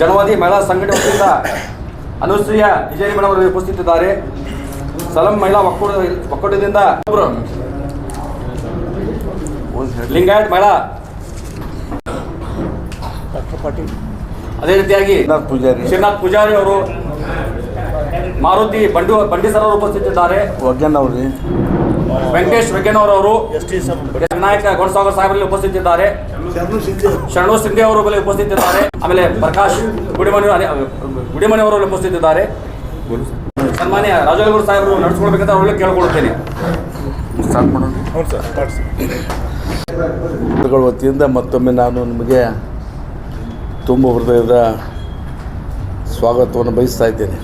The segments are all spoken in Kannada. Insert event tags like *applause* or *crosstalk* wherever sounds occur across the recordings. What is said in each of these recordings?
ಜನವಾದಿ ಮಹಿಳಾ ಸಂಘಟನೆ ವತಿಯಿಂದ ಅನುಸೂಯ ವಿಜಯ ಮೇಡಮ್ ಉಪಸ್ಥಿತಿದ್ದಾರೆ. ಸಲಂ ಮಹಿಳಾ ಒಕ್ಕೂಟ ಒಕ್ಕೂಟದಿಂದ ಲಿಂಗಾಯತ್ ಮಹಿಳಾ. ಅದೇ ರೀತಿಯಾಗಿ ಶ್ರೀನಾಥ್ ಪೂಜಾರಿ. ಶ್ರೀನಾಥ್ ಪೂಜಾರಿ ಅವರು ಮಾರುತಿ ಬಂಡು ಬಂಡಿ ಸರ್ ಅವರು ಉಪಸ್ಥಿತಿದ್ದಾರೆ ವೆಂಕಟೇಶ್ ವೆಂಕಣ್ಣವರವರು ವಿನಾಯಕ ಗೊಂಡಸಾಗರ್ ಸಾಹೇಬರಲ್ಲಿ ಉಪಸ್ಥಿತಿದ್ದಾರೆ. ಶರಣು ಸಿಂಧೆ. ಅವರು ಬಳಿ ಉಪಸ್ಥಿತಿದ್ದಾರೆ. ಆಮೇಲೆ ಪ್ರಕಾಶ್ ಗುಡಿಮನಿ ಗುಡಿಮನಿ ಅವರು ಉಪಸ್ಥಿತಿದ್ದಾರೆ. ಸನ್ಮಾನ್ಯ ರಾಜಗುರು ಸಾಹೇಬರು ನಡೆಸ್ಕೊಳ್ಬೇಕಂತ ಅವರಲ್ಲಿ ಕೇಳ್ಕೊಳ್ತೇನೆ. ವತಿಯಿಂದ ಮತ್ತೊಮ್ಮೆ ನಾನು ನಿಮಗೆ ತುಂಬ ಹೃದಯದ ಸ್ವಾಗತವನ್ನು ಬಯಸ್ತಾ ಇದ್ದೇನೆ.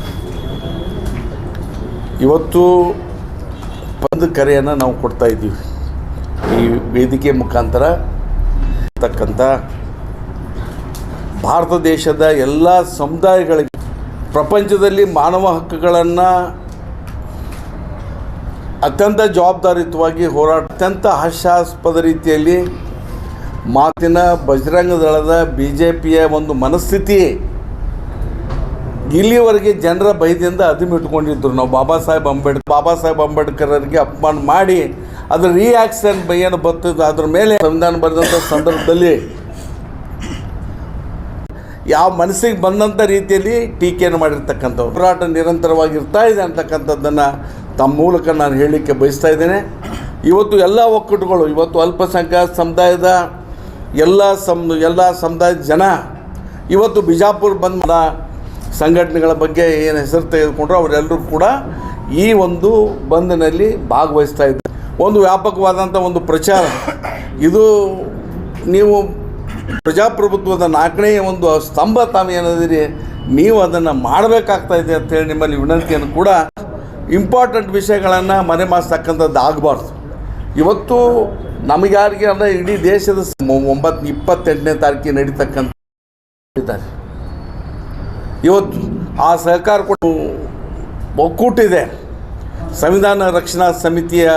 ಇವತ್ತು ಒಂದು ಕರೆಯನ್ನು ನಾವು ಕೊಡ್ತಾ ಇದ್ದೀವಿ. ಈ ವೇದಿಕೆ ಮುಖಾಂತರ ತಕ್ಕಂಥ ಭಾರತ ದೇಶದ ಎಲ್ಲ ಸಮುದಾಯಗಳಿಗೆ ಪ್ರಪಂಚದಲ್ಲಿ ಮಾನವ ಹಕ್ಕುಗಳನ್ನು ಅತ್ಯಂತ ಜವಾಬ್ದಾರಿಯುತವಾಗಿ ಹೋರಾಟ ಅತ್ಯಂತ ಹಾಸ್ಯಾಸ್ಪದ ರೀತಿಯಲ್ಲಿ ಮಾತಿನ ಬಜರಂಗ ದಳದ ಬಿ ಒಂದು ಮನಸ್ಥಿತಿ ಇಲ್ಲಿವರೆಗೆ ಜನರ ಭಯದಿಂದ ಅದಿಮಿಟ್ಕೊಂಡಿದ್ರು. ನಾವು ಬಾಬಾ ಸಾಹೇಬ್ ಅಂಬೇಡ್ಕರ್ ಬಾಬಾ ಸಾಹೇಬ್ ಅಂಬೇಡ್ಕರ್ರಿಗೆ ಅಪಮಾನ ಮಾಡಿ ಅದರ ರಿಯಾಕ್ಷನ್ ಏನು ಬರ್ತದೆ ಅದ್ರ ಮೇಲೆ ಸಂವಿಧಾನ ಬರೆದಂಥ ಸಂದರ್ಭದಲ್ಲಿ ಯಾವ ಮನಸ್ಸಿಗೆ ಬಂದಂಥ ರೀತಿಯಲ್ಲಿ ಟೀಕೆಯನ್ನು ಮಾಡಿರ್ತಕ್ಕಂಥ ಹೋರಾಟ ನಿರಂತರವಾಗಿರ್ತಾ ಇದೆ ಅಂತಕ್ಕಂಥದ್ದನ್ನು ತಮ್ಮ ಮೂಲಕ ನಾನು ಹೇಳಲಿಕ್ಕೆ ಬಯಸ್ತಾ ಇದ್ದೇನೆ. ಇವತ್ತು ಎಲ್ಲ ಒಕ್ಕೂಟಗಳು, ಇವತ್ತು ಅಲ್ಪಸಂಖ್ಯಾತ ಸಮುದಾಯದ ಎಲ್ಲ ಸಮ, ಎಲ್ಲ ಸಮುದಾಯದ ಜನ ಇವತ್ತು ಬಿಜಾಪುರ ಬಂದ ಸಂಘಟನೆಗಳ ಬಗ್ಗೆ ಏನು ಹೆಸರು ತೆಗೆದುಕೊಂಡ್ರು ಅವರೆಲ್ಲರೂ ಕೂಡ ಈ ಒಂದು ಬಂದ್ನಲ್ಲಿ ಭಾಗವಹಿಸ್ತಾ ಇದ್ದಾರೆ. ಒಂದು ವ್ಯಾಪಕವಾದಂಥ ಒಂದು ಪ್ರಚಾರ. ಇದು ನೀವು ಪ್ರಜಾಪ್ರಭುತ್ವದ ನಾಲ್ಕನೇ ಒಂದು ಸ್ತಂಭ ತಾವು ಏನಾದಿರಿ ನೀವು ಅದನ್ನು ಮಾಡಬೇಕಾಗ್ತಾ ಇದೆ ಅಂತೇಳಿ ನಿಮ್ಮಲ್ಲಿ ವಿನಂತಿಯನ್ನು ಕೂಡ ಇಂಪಾರ್ಟೆಂಟ್ ವಿಷಯಗಳನ್ನು ಮನೆ ಮಾಡಿಸ್ತಕ್ಕಂಥದ್ದು ಆಗಬಾರ್ದು. ಇವತ್ತು ನಮಗ್ಯಾರಿಗೆ ಅಂದರೆ ಇಡೀ ದೇಶದ ಒಂಬತ್ತು ಇಪ್ಪತ್ತೆಂಟನೇ ತಾರೀಕಿಗೆ ನಡೀತಕ್ಕಂಥ ಇವತ್ತು ಆ ಸಹಕಾರ ಕೊಟ್ಟು ಒಕ್ಕೂಟಿದೆ. ಸಂವಿಧಾನ ರಕ್ಷಣಾ ಸಮಿತಿಯ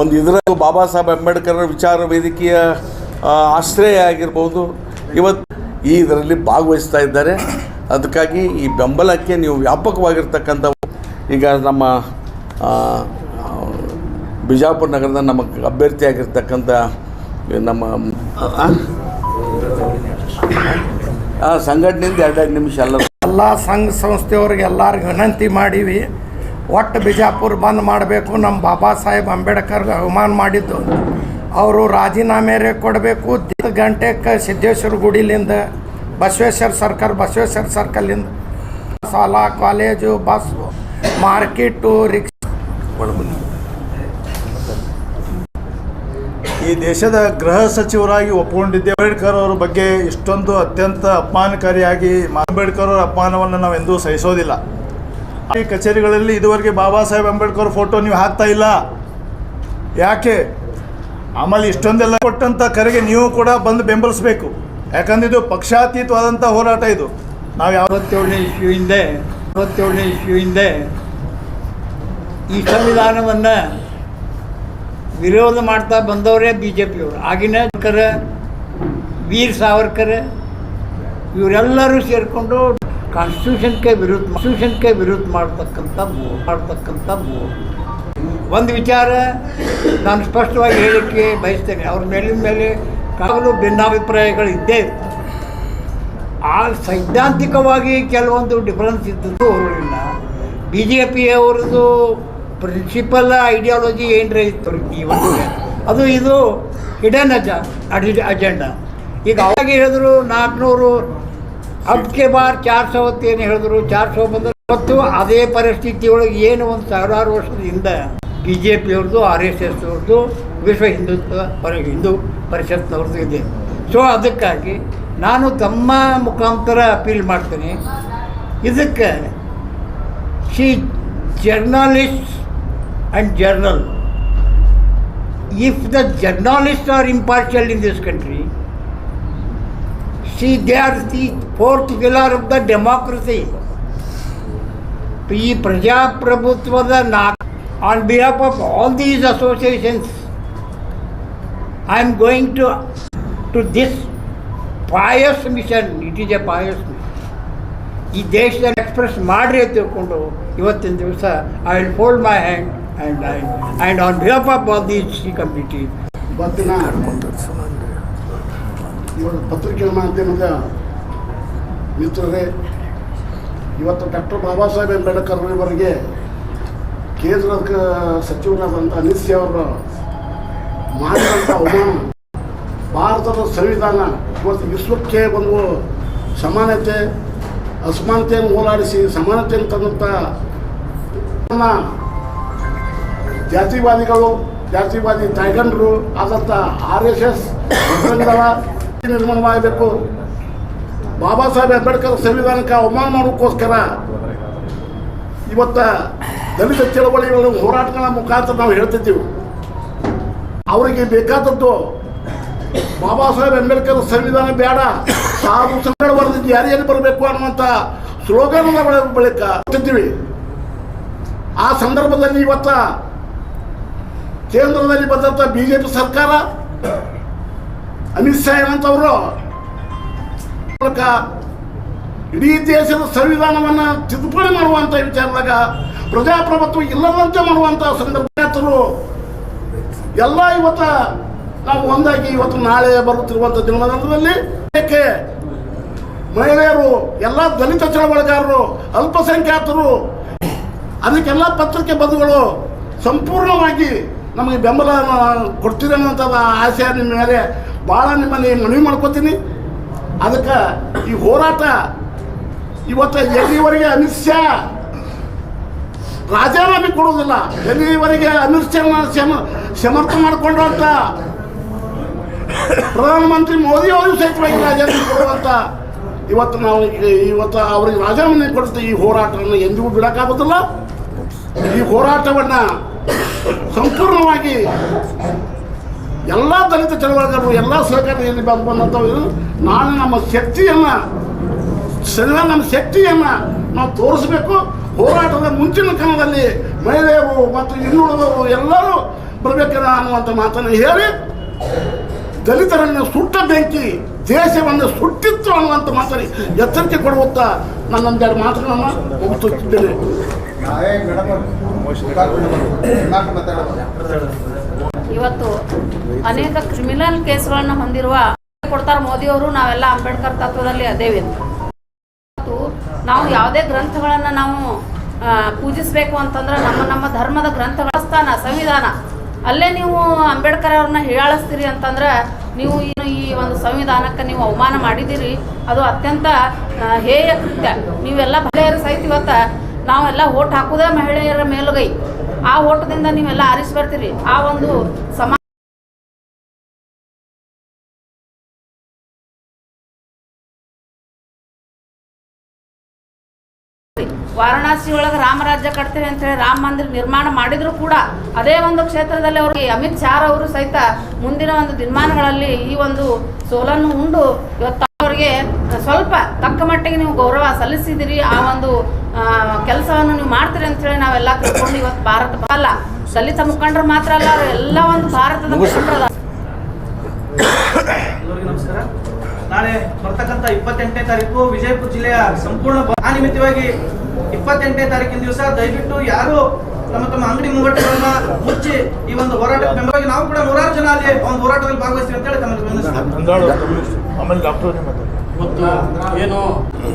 ಒಂದು ಇದರ ಬಾಬಾ ಸಾಹೇಬ್ ಅಂಬೇಡ್ಕರ್ ವಿಚಾರ ವೇದಿಕೆಯ ಆಶ್ರಯ ಆಗಿರ್ಬೋದು. ಇವತ್ತು ಈ ಇದರಲ್ಲಿ ಭಾಗವಹಿಸ್ತಾ ಇದ್ದಾರೆ. ಅದಕ್ಕಾಗಿ ಈ ಬೆಂಬಲಕ್ಕೆ ನೀವು ವ್ಯಾಪಕವಾಗಿರ್ತಕ್ಕಂಥ ಈಗ ನಮ್ಮ ಬಿಜಾಪುರ ನಗರದ ನಮ್ಮ ಅಭ್ಯರ್ಥಿಯಾಗಿರ್ತಕ್ಕಂಥ ನಮ್ಮ ಸಂಘಟನೆಯಿಂದ ಎರಡೆರಡು ನಿಮಿಷ ಅಲ್ಲ. ಎಲ್ಲ ಸಂಘ ಸಂಸ್ಥೆಯವ್ರಿಗೆ ಎಲ್ಲರಿಗೆ ವಿನಂತಿ ಮಾಡೀವಿ. ಒಟ್ಟು ಬಿಜಾಪುರ ಬಂದ್ ಮಾಡಬೇಕು ನಮ್ಮ ಬಾಬಾ ಸಾಹೇಬ್ ಅಂಬೇಡ್ಕರ್ಗೆ ಅವಮಾನ ಮಾಡಿದ್ದು. ಅವರು ರಾಜೀನಾಮೆ ಕೊಡಬೇಕು. ದಿನ ಗಂಟೆಗೆ ಸಿದ್ದೇಶ್ವರ ಗುಡಿಲಿಂದ ಬಸವೇಶ್ವರ ಸರ್ಕಲ್, ಬಸವೇಶ್ವರ ಸರ್ಕಲ್ಲಿಂದ ಶಾಲಾ, ಕಾಲೇಜು, ಬಸ್, ಮಾರ್ಕೆಟು, ರಿಕ್ಷಾ. ಈ ದೇಶದ ಗೃಹ ಸಚಿವರಾಗಿ ಒಪ್ಪಿಕೊಂಡಿದ್ದೆ ಅಂಬೇಡ್ಕರ್ ಅವರ ಬಗ್ಗೆ ಇಷ್ಟೊಂದು ಅತ್ಯಂತ ಅಪಮಾನಕಾರಿಯಾಗಿ ಅಂಬೇಡ್ಕರ್ ಅವರ ಅಪಮಾನವನ್ನು ನಾವು ಎಂದೂ ಸಹಿಸೋದಿಲ್ಲ. ಈ ಕಚೇರಿಗಳಲ್ಲಿ ಇದುವರೆಗೆ ಬಾಬಾ ಸಾಹೇಬ್ ಅಂಬೇಡ್ಕರ್ ಫೋಟೋ ನೀವು ಹಾಕ್ತಾ ಇಲ್ಲ. ಯಾಕೆ? ಆಮೇಲೆ ಇಷ್ಟೊಂದೆಲ್ಲ ಕೊಟ್ಟಂಥ ಕರೆಗೆ ನೀವು ಕೂಡ ಬಂದು ಬೆಂಬಲಿಸಬೇಕು. ಯಾಕಂದ್ರೆ ಇದು ಪಕ್ಷಾತೀತವಾದಂಥ ಹೋರಾಟ ಇದು. ನಾವು ಯಾವತ್ತೇಳನೇ ಇಶ್ಯೂ ಹಿಂದೆ ಅರವತ್ತೇಳನೇ ಹಿಂದೆ ಈ ಸಂವಿಧಾನವನ್ನು ವಿರೋಧ ಮಾಡ್ತಾ ಬಂದವರೇ ಬಿ ಜೆ ಪಿಯವರು ಆಗಿನ ವೀರ್ ಸಾವರ್ಕರ್, ಇವರೆಲ್ಲರೂ ಸೇರಿಕೊಂಡು ಕಾನ್ಸ್ಟಿಟ್ಯೂಷನ್ಗೆ ವಿರುದ್ಧ ಕಾನ್ಸ್ಟಿಟ್ಯೂಷನ್ಗೆ ವಿರುದ್ಧ ಮಾಡ್ತಕ್ಕಂಥ ಮಾಡ್ತಕ್ಕಂಥ ಒಂದು ವಿಚಾರ ನಾನು ಸ್ಪಷ್ಟವಾಗಿ ಹೇಳಲಿಕ್ಕೆ ಬಯಸ್ತೇನೆ. ಅವ್ರ ಮೇಲಿನ ಮೇಲೆ ಕಾಗಲು ಭಿನ್ನಾಭಿಪ್ರಾಯಗಳು ಇದ್ದೇ ಇರ್ತವೆ ಆ ಸೈದ್ಧಾಂತಿಕವಾಗಿ ಕೆಲವೊಂದು ಡಿಫರೆನ್ಸ್ ಇದ್ದದ್ದು ಅವರಿಲ್ಲ ಬಿ ಜೆ ಪಿಯವ್ರದ್ದು ಪ್ರಿನ್ಸಿಪಲ್ ಐಡಿಯಾಲಜಿ ಏನರೇ? ಇತ್ತು ಇವತ್ತು ಅದು ಇದು ಹಿಡನ್ ಅಜ ಅಜೆಂಡಾ ಈಗ ಅವಾಗ ಹೇಳಿದ್ರು ನಾಲ್ಕುನೂರು ಅದಕ್ಕೆ ಬಾರ್ ಚಾರ್ ಸೌ ಏನು ಹೇಳಿದ್ರು? ಚಾರ್ ಸೌ ಬಂದ್ರೆ ಮತ್ತು ಅದೇ ಪರಿಸ್ಥಿತಿ ಒಳಗೆ ಏನು ಒಂದು ಸಾವಿರಾರು ವರ್ಷದಿಂದ ಬಿ ಜೆ ಪಿಯವ್ರದ್ದು ಆರ್ ಎಸ್ ಎಸ್ ಅವ್ರದ್ದು, ವಿಶ್ವ ಹಿಂದುತ್ವ ಪರ ಹಿಂದೂ ಪರಿಷತ್ನವ್ರದ್ದು ಇದೆ. ಸೊ ಅದಕ್ಕಾಗಿ ನಾನು ತಮ್ಮ ಮುಖಾಂತರ ಅಪೀಲ್ ಮಾಡ್ತೀನಿ. ಇದಕ್ಕೆ she journalist and journal if the journalist are impartial in this country see they are the fourth pillar of the democracy ಈ ಪ್ರಜಾಪ್ರಭುತ್ವದ ನಾ on behalf of all these associations I am going to to this pious mission. It is a pious mission. ಈ ದೇಶದಲ್ಲಿ ಎಕ್ಸ್ಪ್ರೆಸ್ ಮಾಡ್ರಿ ಅಂತ ತಿಳ್ಕೊಂಡು ಇವತ್ತಿನ ದಿವಸ I will fold my hand and I and on behalf of all the C committee ಇವತ್ತಿನ ಇವತ್ತು ಪತ್ರಿಕೆ ಮಾಧ್ಯಮದ ಮಿತ್ರರೇ, ಇವತ್ತು ಡಾಕ್ಟರ್ ಬಾಬಾ ಸಾಹೇಬ್ ಅಂಬೇಡ್ಕರ್ ಅವರಿಗೆ ಕೇಂದ್ರ ಸಚಿವರಾದಂಥ ಅನಿತ್ ಶಾ ಅವರು ಮಾಡಿದಂಥ ಅವಮಾನ, ಭಾರತದ ಸಂವಿಧಾನ ಇವತ್ತು ವಿಶ್ವಕ್ಕೆ ಒಂದು ಸಮಾನತೆ, ಅಸಮಾನತೆಯನ್ನು ಹೋರಾಡಿಸಿ ಸಮಾನತೆಯನ್ನು ತಂದಂಥ ಜಾತಿವಾದಿಗಳು, ಜಾತಿವಾದಿ ತಾಯ್ಗಂಡರು ಆದಂಥ ಆರ್ ಎಸ್ ಎಸ್ *coughs* ನಿರ್ಮಾಣ ಮಾಡಬೇಕು ಬಾಬಾ ಸಾಹೇಬ್ ಅಂಬೇಡ್ಕರ್ ಸಂವಿಧಾನಕ್ಕೆ ಅವಮಾನ ಮಾಡೋಕ್ಕೋಸ್ಕರ ಇವತ್ತ ದಲಿತ ಚಳವಳಿಗಳ ಹೋರಾಟಗಳ ಮುಖಾಂತರ ನಾವು ಹೇಳ್ತಿದ್ದೀವಿ. ಅವರಿಗೆ ಬೇಕಾದದ್ದು ಬಾಬಾ ಸಾಹೇಬ್ ಅಂಬೇಡ್ಕರ್ ಸಂವಿಧಾನ ಬೇಡ. ಸಾಧು ಸಂಗಡ ಬರೆದಿದ್ದು ಜಾರಿಯಲ್ಲಿ ಬರಬೇಕು ಅನ್ನುವಂಥ ಸ್ಲೋಗನ್ ಬಳ- ಬಳಿಕ ಆ ಸಂದರ್ಭದಲ್ಲಿ ಇವತ್ತ ಕೇಂದ್ರದಲ್ಲಿ ಬಂದಂಥ ಬಿ ಜೆ ಪಿ ಸರ್ಕಾರ, ಅಮಿತ್ ಶಾ ಏನಂತವರು ಮೂಲಕ ಇಡೀ ದೇಶದ ಸಂವಿಧಾನವನ್ನು ತಿದ್ದುಪಡಿ ಮಾಡುವಂಥ ವಿಚಾರದಾಗ, ಪ್ರಜಾಪ್ರಭುತ್ವ ಇಲ್ಲದಂತೆ ಮಾಡುವಂಥ ಸಂದರ್ಭರು ಎಲ್ಲ ಇವತ್ತ ನಾವು ಒಂದಾಗಿ ಇವತ್ತು ನಾಳೆ ಬರುತ್ತಿರುವಂಥ ಏಕೆ ಮಹಿಳೆಯರು, ಎಲ್ಲ ದಲಿತ ಚಳವಳಿಗಾರರು, ಅಲ್ಪಸಂಖ್ಯಾತರು, ಅದಕ್ಕೆಲ್ಲ ಪತ್ರಿಕೆ ಬಂಧುಗಳು ಸಂಪೂರ್ಣವಾಗಿ ನಮಗೆ ಬೆಂಬಲ ಕೊಡ್ತೀರಿ ಅನ್ನೋಂಥದ್ದು ಆಸೆ ನಿಮ್ಮ ಮೇಲೆ ಭಾಳ ನಿಮ್ಮಲ್ಲಿ ಮನವಿ ಮಾಡ್ಕೋತೀನಿ. ಅದಕ್ಕೆ ಈ ಹೋರಾಟ ಇವತ್ತು ಎಲ್ಲಿವರೆಗೆ ಶಾ ರಾಜೀನಾಮೆ ಕೊಡೋದಿಲ್ಲ ಎಲ್ಲಿವರೆಗೆ ಶಾ ಶಮ ಸಮರ್ಥ ಮಾಡಿಕೊಂಡು ಅಂತ? ಪ್ರಧಾನಮಂತ್ರಿ ಮೋದಿ ಅವರು ಸಹಿತವಾಗಿ ರಾಜೀನಾಮೆ ಕೊಡುವಂತ ಇವತ್ತು ನಾವು ಇವತ್ತು ಅವ್ರಿಗೆ ರಾಜೀನಾಮೆ ಕೊಡುತ್ತೆ ಈ ಹೋರಾಟವನ್ನು ಎಂದಿಗೂ ಬಿಡಕ್ಕಾಗೋದಿಲ್ಲ. ಈ ಹೋರಾಟವನ್ನು ಸಂಪೂರ್ಣವಾಗಿ ಎಲ್ಲ ದಲಿತ ಚಳವಳಿಗಾರರು ಎಲ್ಲ ಸಹಕಾರಿಯಲ್ಲಿ ಬಂದು ಬಂದಂಥವ್ರು ನಾಳೆ ನಮ್ಮ ಶಕ್ತಿಯನ್ನು ಸರಿಯಾದ ನಮ್ಮ ಶಕ್ತಿಯನ್ನು ನಾವು ತೋರಿಸಬೇಕು. ಹೋರಾಟದ ಮುಂಚಿನ ಕ್ರಮದಲ್ಲಿ ಮಹಿಳೆಯರು ಮತ್ತು ಇನ್ನುಳಿದವರು ಎಲ್ಲರೂ ಬರಬೇಕಲ್ಲ ಅನ್ನುವಂಥ ಮಾತನ್ನು ಹೇಳಿ ದಲಿತರನ್ನು ಸುಟ್ಟ ಬೆಂಕಿ ದೇಶವನ್ನು ಸುಟ್ಟಿತ್ತು ಅನ್ನುವಂಥ ಮಾತನ್ನು ಎಚ್ಚರಿಕೆ ಕೊಡುತ್ತಾ ನನ್ನೊಂದೆರಡು ಮಾತುಗಳನ್ನು ಒಪ್ಪಿಸುತ್ತಿದ್ದೇನೆ ಇವತ್ತು ಅನೇಕ ಕ್ರಿಮಿನಲ್ ಕೇಸ್ಗಳನ್ನ ಹೊಂದಿರುವ ಕೊಡ್ತಾರೆ ಮೋದಿಯವರು ನಾವೆಲ್ಲ ಅಂಬೇಡ್ಕರ್ ತತ್ವದಲ್ಲಿ ಅದೇವಿ ಅಂತ. ಮತ್ತು ನಾವು ಯಾವುದೇ ಗ್ರಂಥಗಳನ್ನು ನಾವು ಪೂಜಿಸಬೇಕು ಅಂತಂದ್ರೆ ನಮ್ಮ ನಮ್ಮ ಧರ್ಮದ ಗ್ರಂಥಗಳ ಸ್ಥಾನ ಸಂವಿಧಾನ. ಅಲ್ಲೇ ನೀವು ಅಂಬೇಡ್ಕರ್ ಅವ್ರನ್ನ ಹೀಯಾಳಿಸ್ತೀರಿ ಅಂತಂದ್ರೆ ನೀವು ಈ ಈ ಒಂದು ಸಂವಿಧಾನಕ್ಕೆ ನೀವು ಅವಮಾನ ಮಾಡಿದ್ದೀರಿ, ಅದು ಅತ್ಯಂತ ಹೇಯ ಕೃತ್ಯ. ನೀವೆಲ್ಲ ಮಹಿಳೆಯರು ಸಹಿತ ಇವತ್ತು ನಾವೆಲ್ಲ ಓಟ್ ಹಾಕುವುದೇ ಮಹಿಳೆಯರ ಮೇಲುಗೈ. ಆ ಓಟದಿಂದ ನೀವೆಲ್ಲ ಆರಿಸಿ ಬರ್ತೀರಿ ಆ ಒಂದು ಸಮಾ ವಾರಣಾಸಿ ಒಳಗೆ ರಾಮರಾಜ್ಯ ಕಟ್ತೇವೆ ಅಂತ ಹೇಳಿ ರಾಮ ಮಂದಿರ ನಿರ್ಮಾಣ ಮಾಡಿದ್ರು ಕೂಡ ಅದೇ ಒಂದು ಕ್ಷೇತ್ರದಲ್ಲಿ ಅವರು ಅಮಿತ್ ಶಾ ಅವರು ಸಹಿತ ಮುಂದಿನ ಒಂದು ದಿನಮಾನಗಳಲ್ಲಿ ಈ ಒಂದು ಸೋಲನ್ನು ಉಂಡು. ಇವತ್ತು ಅವರಿಗೆ ಸ್ವಲ್ಪ ತಕ್ಕ ಮಟ್ಟಿಗೆ ನೀವು ಗೌರವ ಸಲ್ಲಿಸಿದಿರಿ. ಆ ಒಂದು ಕೆಲಸವನ್ನು ನೀವು ಮಾಡ್ತೀರಿ ಅಂತ ಹೇಳಿ ನಾವೆಲ್ಲ ತಿಳ್ಕೊಂಡು ಇವತ್ತು ಭಾರತ ಅಲ್ಲ ದಲಿತ ಮುಖಂಡರು ಮಾತ್ರ ಅಲ್ಲ ಅವ್ರು ಎಲ್ಲ ಒಂದು ಭಾರತದ ಮುಖಂಡರ. ನಮಸ್ಕಾರ. ನಾಳೆ ಬರ್ತಕ್ಕಂಥ ಇಪ್ಪತ್ತೆಂಟನೇ ತಾರೀಕು ವಿಜಯಪುರ ಜಿಲ್ಲೆಯ ಸಂಪೂರ್ಣ ನಿಮಿತ್ತವಾಗಿ ಇಪ್ಪತ್ತೆಂಟನೇ ತಾರೀಕಿನ ದಿವಸ ದಯವಿಟ್ಟು ಯಾರು ತಮ್ಮ ತಮ್ಮ ಅಂಗಡಿ ಮುಂಗಟ್ಟುಗಳನ್ನ ಮುಚ್ಚಿ ಈ ಒಂದು ಹೋರಾಟ ಬೆಂಬಲವಾಗಿ ನಾವು ಕೂಡ ನೂರಾರು ಜನ ಅಲ್ಲಿ ಒಂದು ಹೋರಾಟದಲ್ಲಿ ಭಾಗವಹಿಸ್ತೀವಿ ಅಂತ ಹೇಳಿ ಇವತ್ತು ಏನು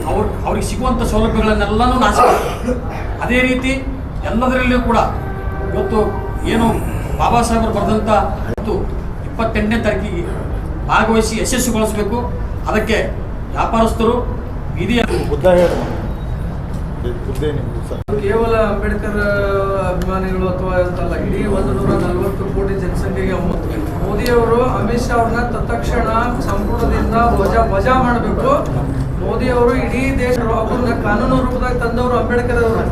ಅವ್ರ ಅವ್ರಿಗೆ ಸಿಗುವಂಥ ಸೌಲಭ್ಯಗಳನ್ನೆಲ್ಲನೂ ನಾಶ ಅದೇ ರೀತಿ ಎಲ್ಲದರಲ್ಲಿಯೂ ಕೂಡ ಇವತ್ತು ಏನು ಬಾಬಾ ಸಾಹೇಬರು ಬರೆದಂಥ ಇವತ್ತು ಇಪ್ಪತ್ತೆಂಟನೇ ತಾರೀಕಿಗೆ ಭಾಗವಹಿಸಿ ಯಶಸ್ವಿಗೊಳಿಸಬೇಕು ಅದಕ್ಕೆ ವ್ಯಾಪಾರಸ್ಥರು ಬೀದಿಯ ಬುದ್ಧ ಸರ್. ಕೇವಲ ಅಂಬೇಡ್ಕರ್ ಅಭಿಮಾನಿಗಳು ಅಥವಾ ಅಂತಲ್ಲ ಇಡೀ ಒಂದು ನೂರ ನಲವತ್ತು ಕೋಟಿ ಜನಸಂಖ್ಯೆಗೆ ಒಮ್ಮತ್ತು ಮೋದಿಯವರು ಅಮಿತ್ ಶಾ ಅವ್ರನ್ನ ತತ್ಕ್ಷಣ ಸಂಪುಟದಿಂದ ವಜಾ ವಜಾ ಮಾಡಬೇಕು ಮೋದಿಯವರು ಇಡೀ ದೇಶ ಅವ್ರನ್ನ ಕಾನೂನು ರೂಪದಾಗ ತಂದವರು ಅಂಬೇಡ್ಕರ್ ಅವರು.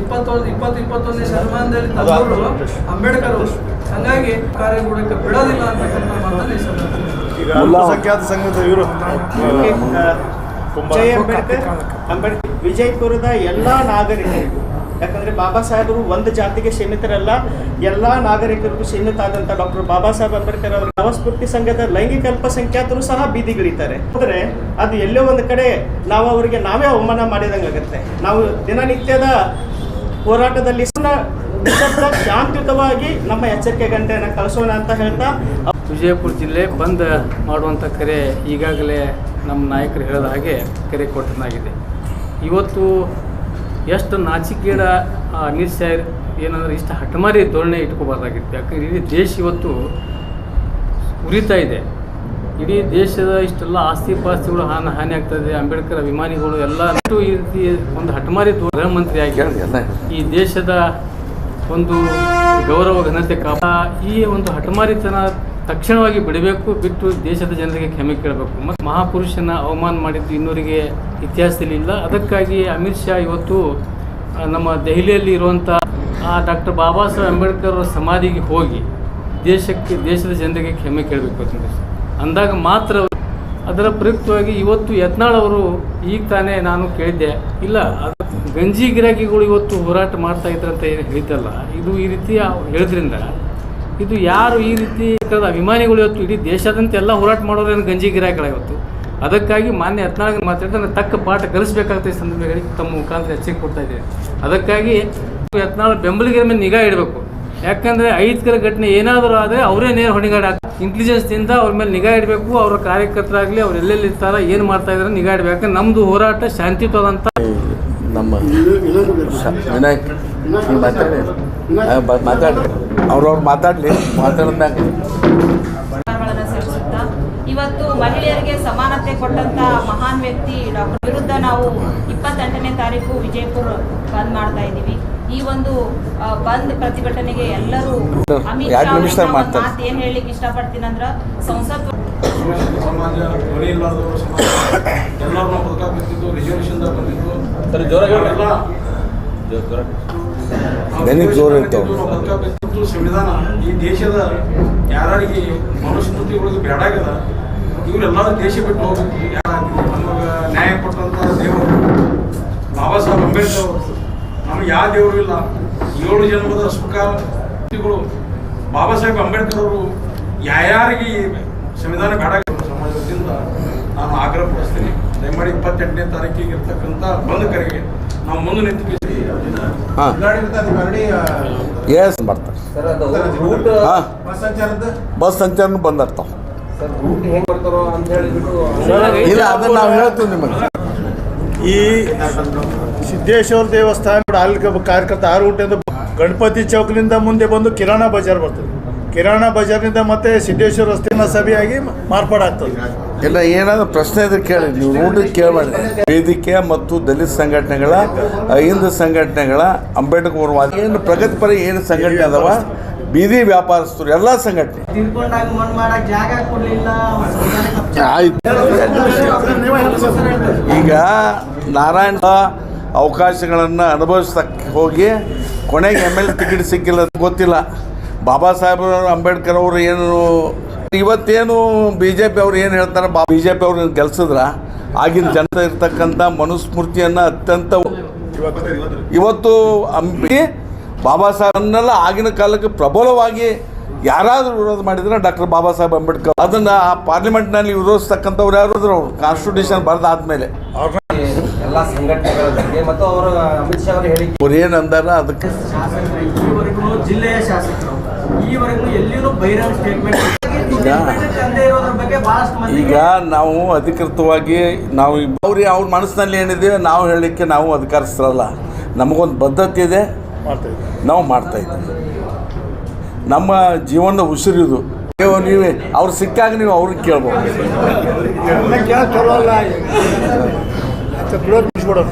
ಇಪ್ಪತ್ತೊಂದು ಇಪ್ಪತ್ತು ಇಪ್ಪತ್ತೊಂದನೇ ಶತಮಾನದಲ್ಲಿ ತಂದವರು ಅಂಬೇಡ್ಕರ್ ಅವರು. ಹಂಗಾಗಿ ಕಾರ್ಯಗೂಡಕ್ಕೆ ಬಿಡೋದಿಲ್ಲ ಅಂತಕ್ಕಂಥ ಮಾತನ್ನು ಈ ಸಂದರ್ಭದಲ್ಲಿ ಈಗ ಅಲ್ಪಸಂಖ್ಯಾತ ಸಂಘದ ಇವರು ಜೈ ಅಂಬೇಡ್ಕರ್. ಅಂಬೇಡ್ಕರ್. ವಿಜಯಪುರದ ಎಲ್ಲ ನಾಗರಿಕರಿಗೂ. ಯಾಕಂದ್ರೆ ಬಾಬಾ ಸಾಹೇಬರು ಒಂದು ಜಾತಿಗೆ ಸೀಮಿತರಲ್ಲ ಎಲ್ಲ ನಾಗರಿಕರಿಗೂ ಸೀಮಿತ ಆದಂಥ ಡಾಕ್ಟರ್ ಬಾಬಾ ಸಾಹೇಬ್ ಅಂಬೇಡ್ಕರ್ ಅವರ ನವಸ್ಫೂರ್ತಿ ಸಂಘದ ಲೈಂಗಿಕ ಅಲ್ಪಸಂಖ್ಯಾತರು ಸಹ ಬೀದಿಗಿಳಿತಾರೆ ಆದರೆ ಅದು ಎಲ್ಲೋ ಒಂದು ಕಡೆ ನಾವು ಅವರಿಗೆ ನಾವೇ ಅವಮಾನ ಮಾಡಿದಂಗಾಗತ್ತೆ ನಾವು ದಿನನಿತ್ಯದ ಹೋರಾಟದಲ್ಲಿ ಶಾಂತಿಯುತವಾಗಿ ನಮ್ಮ ಎಚ್ಚರಿಕೆ ಗಂಟೆಯನ್ನು ಕಳಿಸೋಣ ಅಂತ ಹೇಳ್ತಾ, ವಿಜಯಪುರ ಜಿಲ್ಲೆ ಬಂದ್ ಮಾಡುವಂಥ ಕರೆ ಈಗಾಗಲೇ ನಮ್ಮ ನಾಯಕರು ಹೇಳಿದ ಹಾಗೆ ಕರೆ ಕೊಟ್ಟನಾಗಿದೆ. ಇವತ್ತು ಎಷ್ಟು ನಾಚಿಕೇಡ ಅಮಿತ್ ಶಾ ಏನಂದ್ರೆ ಇಷ್ಟು ಹಠಮಾರಿ ಧೋರಣೆ ಇಟ್ಕೋಬಾರ್ದಾಗಿತ್ತು. ಯಾಕಂದ್ರೆ ಇಡೀ ದೇಶ ಇವತ್ತು ಉರಿತಾ ಇದೆ. ಇಡೀ ದೇಶದ ಇಷ್ಟೆಲ್ಲ ಆಸ್ತಿ ಪಾಸ್ತಿಗಳು ಹಾನಿ ಹಾನಿ ಆಗ್ತದೆ ಅಂಬೇಡ್ಕರ್ ಅಭಿಮಾನಿಗಳು ಎಲ್ಲ ಅಷ್ಟು ಈ ರೀತಿ ಒಂದು ಹಠಮಾರಿ ಗೃಹ ಮಂತ್ರಿಯಾಗಿ ಎಲ್ಲ ಈ ದೇಶದ ಒಂದು ಗೌರವ ಘನತೆ ಕಾಪ ಈ ಒಂದು ಹಠಮಾರಿತನ ತಕ್ಷಣವಾಗಿ ಬಿಡಬೇಕು, ಬಿಟ್ಟು ದೇಶದ ಜನರಿಗೆ ಕ್ಷಮೆ ಕೇಳಬೇಕು. ಮತ್ತು ಮಹಾಪುರುಷನ ಅವಮಾನ ಮಾಡಿದ್ದು ಇನ್ನೂರಿಗೆ ಇತಿಹಾಸದಲ್ಲಿ ಇಲ್ಲ ಅದಕ್ಕಾಗಿ ಅಮಿತ್ ಶಾ ಇವತ್ತು ನಮ್ಮ ದೆಹಲಿಯಲ್ಲಿ ಇರುವಂಥ ಆ, ಡಾಕ್ಟರ್ ಬಾಬಾ ಸಾಹೇಬ್ ಅಂಬೇಡ್ಕರ್ ಅವರ ಸಮಾಧಿಗೆ ಹೋಗಿ ದೇಶಕ್ಕೆ, ದೇಶದ ಜನರಿಗೆ ಕ್ಷಮೆ ಕೇಳಬೇಕು ಅಂತ ಅಂದಾಗ ಮಾತ್ರ ಅದರ ಪ್ರಯುಕ್ತವಾಗಿ ಇವತ್ತು ಯತ್ನಾಳ್ ಅವರು ಈಗ ತಾನೇ ನಾನು ಕೇಳಿದ್ದೆ, ಇಲ್ಲ ಗಂಜಿ ಗಿರಾಕಿಗಳು ಇವತ್ತು ಹೋರಾಟ ಮಾಡ್ತಾ ಇದ್ರಂತ ಏನು ಹೇಳಿದ್ದಲ್ಲ ಇದು ಈ ರೀತಿ ಹೇಳಿದ್ರಿಂದ ಇದು ಯಾರು ಈ ರೀತಿ ಅಭಿಮಾನಿಗಳು ಇವತ್ತು ಇಡೀ ದೇಶಾದ್ಯಂತ ಎಲ್ಲ ಹೋರಾಟ ಮಾಡೋರು ಏನು ಗಂಜಿ ಗಿರಾಕಿಗಳ ಇವತ್ತು? ಅದಕ್ಕಾಗಿ ಮಾನ್ಯ ಹದಿನಾಲ್ಕು ಮಾತಾಡಿದ್ರೆ ತಕ್ಕ ಪಾಠ ಕಲಿಸ್ಬೇಕಾಗ್ತದೆ ಸಂದರ್ಭಗಳಿಗೆ ತಮ್ಮ ಮುಖಾಂತರ ಎಚ್ಚರಿಕೆ ಕೊಡ್ತಾ ಇದ್ದೇನೆ. ಅದಕ್ಕಾಗಿ ಹದಿನಾಲ್ಕು ಬೆಂಬಲಿಗರ ಮೇಲೆ ನಿಗಾ ಇಡಬೇಕು. ಯಾಕಂದರೆ ಐದುಕರ ಘಟನೆ ಏನಾದರೂ ಆದರೆ ಅವರೇ ನೇರ ಹೊಣೆಗಾಡ ಇಂಟೆಲಿಜೆನ್ಸ್ನಿಂದ ಅವ್ರ ಮೇಲೆ ನಿಗಾ ಇಡಬೇಕು, ಅವರ ಕಾರ್ಯಕರ್ತರಾಗಲಿ, ಅವ್ರು ಎಲ್ಲೆಲ್ಲಿ ಇರ್ತಾರ, ಏನು ಮಾಡ್ತಾ ಇದ್ದಾರೆ ನಿಗಾ ಇಡಬೇಕು. ನಮ್ಮದು ಹೋರಾಟ ಶಾಂತಿಯುತವಾದಂಥ ನಮ್ಮ ಮಾತಾಡಿ. ಮಾತಾಡಿ. ಅವ್ರವ್ರು ಮಾತಾಡಲಿ ಸೇರಿಸುತ್ತಾ ಇವತ್ತು ಮಹಿಳೆಯರಿಗೆ ಸಮಾನತೆ ಕೊಟ್ಟಂತ ಮಹಾನ್ ವ್ಯಕ್ತಿ ಡಾಕ್ಟರ್ ವಿರುದ್ಧ ನಾವು ಇಪ್ಪತ್ತೆಂಟನೇ ತಾರೀಕು ವಿಜಯಪುರ ಬಂದ್ ಮಾಡ್ತಾ ಇದ್ದೀವಿ. ಈ ಒಂದು ಬಂದ್ ಪ್ರತಿಭಟನೆಗೆ ಎಲ್ಲರೂ ಅಮಿತ್ ಶಾ. ಮಾತು ಏನ್ ಹೇಳಲಿಕ್ಕೆ ಇಷ್ಟಪಡ್ತೀನಿ ಅಂದ್ರ ಸಂಸತ್ ಸಮಾಜ ಧ್ವನಿ ಇಲ್ಲದವರು ಸಮಾಜ ಎಲ್ಲರನ್ನ ಬಂದಿದ್ದು. ಎಲ್ಲ ದನಿಗೆ ಜೋರು ಇರ್ತಾವ. ಸಂವಿಧಾನ ಈ ದೇಶದ ಯಾರಿಗೆ ಮನುಸ್ಮೃತಿಗಳಿಗೆ ಬೇಡಾಗದ ಇವರೆಲ್ಲ ದೇಶ ಬಿಟ್ಟು ಹೋಗ್ಬೇಕು. ನಮಗೆ ನ್ಯಾಯ ಕೊಟ್ಟಂತ ದೇವರು ಬಾಬಾ ಸಾಹೇಬ್ ಅಂಬೇಡ್ಕರ್ ಅವರು, ನಮ್ಗೆ ಯಾವ ದೇವರು ಇಲ್ಲ. ಏಳು ಜನ್ಮದ ಸುಖ ಬಾಬಾ ಸಾಹೇಬ್ ಅಂಬೇಡ್ಕರ್ ಅವರು ಯಾರಿಗೆ ಸಂವಿಧಾನ ಬೇಡ ಸಮಾಜದಿಂದ, ನಾನು ಆಗ್ರಹ ಪಡಿಸ್ತೀನಿ. ದಯಮಾಡಿ ಇಪ್ಪತ್ತೆಂಟನೇ ತಾರೀಕಿಗೆ ಇರ್ತಕ್ಕಂಥ ಬಂದ್ ಕರೆಗೆ ನಾವು ಮುಂದೆ ನಿಂತು ಹಾಂ. ಎಸ್ ಬರ್ತಾರೆ. ಬಸ್ ಸಂಚಾರನು ಬಂದರ್ತಾವ. ಇಲ್ಲ ಅದನ್ನ ನಾವು ಹೇಳ್ತೀವಿ ನಿಮಗೆ. ಈ ಸಿದ್ದೇಶ್ವರ ದೇವಸ್ಥಾನ ಅಲ್ಲಿ ಕಾರ್ಯಕರ್ತ ಆರು ಗಂಟೆ ಗಣಪತಿ ಚೌಕ್ನಿಂದ ಮುಂದೆ ಬಂದು ಕಿರಾಣ ಬಜಾರ್ ಬರ್ತದೆ. ಕಿರಾಣ ಬಜಾರ್ನಿಂದ ಮತ್ತೆ ಸಿದ್ದೇಶ್ವರ ರಸ್ತೆಯಿಂದ ಸಭೆಯಾಗಿ ಮಾರ್ಪಾಡಾಗ್ತದೆ ಇಲ್ಲ ಏನಾದ್ರು ಪ್ರಶ್ನೆ ಇದ್ರೆ ಕೇಳಿ ನೀವು ನೋಡಿ ಕೇಳಬೇಡಿ. ವೇದಿಕೆ ಮತ್ತು ದಲಿತ ಸಂಘಟನೆಗಳ ಹಿಂದೂ ಸಂಘಟನೆಗಳ ಅಂಬೇಡ್ಕರ್ ವಾದ ಏನು ಪ್ರಗತಿಪರ ಏನು ಸಂಘಟನೆ ಅದಾವ? ಬೀದಿ ವ್ಯಾಪಾರಸ್ಥರು ಎಲ್ಲ ಸಂಘಟನೆ. ಈಗ ನಾರಾಯಣ ಅವಕಾಶಗಳನ್ನು ಅನುಭವಿಸ್ತಕ್ಕೆ ಹೋಗಿ ಕೊನೆಗೆ ಎಂ ಎಲ್ ಟಿಕೆಟ್ ಸಿಕ್ಕಿಲ್ಲ ಅಂತ ಗೊತ್ತಿಲ್ಲ. ಬಾಬಾ ಸಾಹೇಬ್ ಅಂಬೇಡ್ಕರ್ ಅವರು ಏನು, ಇವತ್ತೇನು ಬಿ ಜೆ ಪಿ ಅವ್ರು ಏನು ಹೇಳ್ತಾರೆ, ಬಾ ಬಿ ಜೆ ಪಿ ಅವ್ರು ಗೆಲ್ಸಿದ್ರ? ಆಗಿನ ಜನತೆ ಇರ್ತಕ್ಕಂಥ ಮನುಸ್ಮೃತಿಯನ್ನು ಅತ್ಯಂತ ಇವತ್ತು ಅಂಬಿ ಬಾಬಾ ಸಾಹೇಬ್ನೆಲ್ಲ ಆಗಿನ ಕಾಲಕ್ಕೆ ಪ್ರಬಲವಾಗಿ ಯಾರಾದರೂ ವಿರೋಧ ಮಾಡಿದ್ರೆ ಡಾಕ್ಟರ್ ಬಾಬಾ ಸಾಹೇಬ್ ಅಂಬೇಡ್ಕರ್. ಅದನ್ನು ಆ ಪಾರ್ಲಿಮೆಂಟ್ನಲ್ಲಿ ವಿರೋಧಿಸ್ತಕ್ಕಂಥವ್ರು ಯಾರು ಅವರು? ಕಾನ್ಸ್ಟಿಟ್ಯೂಷನ್ ಬರೆದಾದ್ಮೇಲೆ. ಎಲ್ಲ ಸಂಘಟನೆಗಳ ಬಗ್ಗೆ ಮತ್ತು ಅವರು ಅಮಿತ್ ಶಾ ಅವರು ಹೇಳಿಕೆ ಅವ್ರು ಏನು ಅಂದಾರ ಅದಕ್ಕೆ? ಈವರೆಗೂ ಜಿಲ್ಲೆಯ ಶಾಸಕರು ಈವರೆಗೂ ಎಲ್ಲಿಯೂ ಬಹಿರಂಗ ಸ್ಟೇಟ್ಮೆಂಟ್ ಈಗ ತಂದೆ ಇರೋದ್ರ ಬಗ್ಗೆ ಬಹಳಷ್ಟು ಮಂದಿ ಈಗ ನಾವು ಅಧಿಕೃತವಾಗಿ ನಾವು ಅವ್ರಿಗೆ ಅವ್ರ ಮನಸ್ಸಿನಲ್ಲಿ ಏನಿದೆ ನಾವು ಹೇಳಲಿಕ್ಕೆ ನಾವು ಅಧಿಕಾರಿಸ್ತರಲ್ಲ ನಮಗೊಂದು ಬದ್ಧತೆ ಇದೆ. ನಾವು ಮಾಡ್ತಾ ಇದ್ದೀವಿ. ನಮ್ಮ ಜೀವನ ಉಸಿರಿದು ನೀವು ನೀವೇ ಅವ್ರು ಸಿಕ್ಕಾಗ ನೀವು ಅವ್ರಿಗೆ ಕೇಳ್ಬೋದು. ಬಿಡೋದು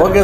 ಓಕೆ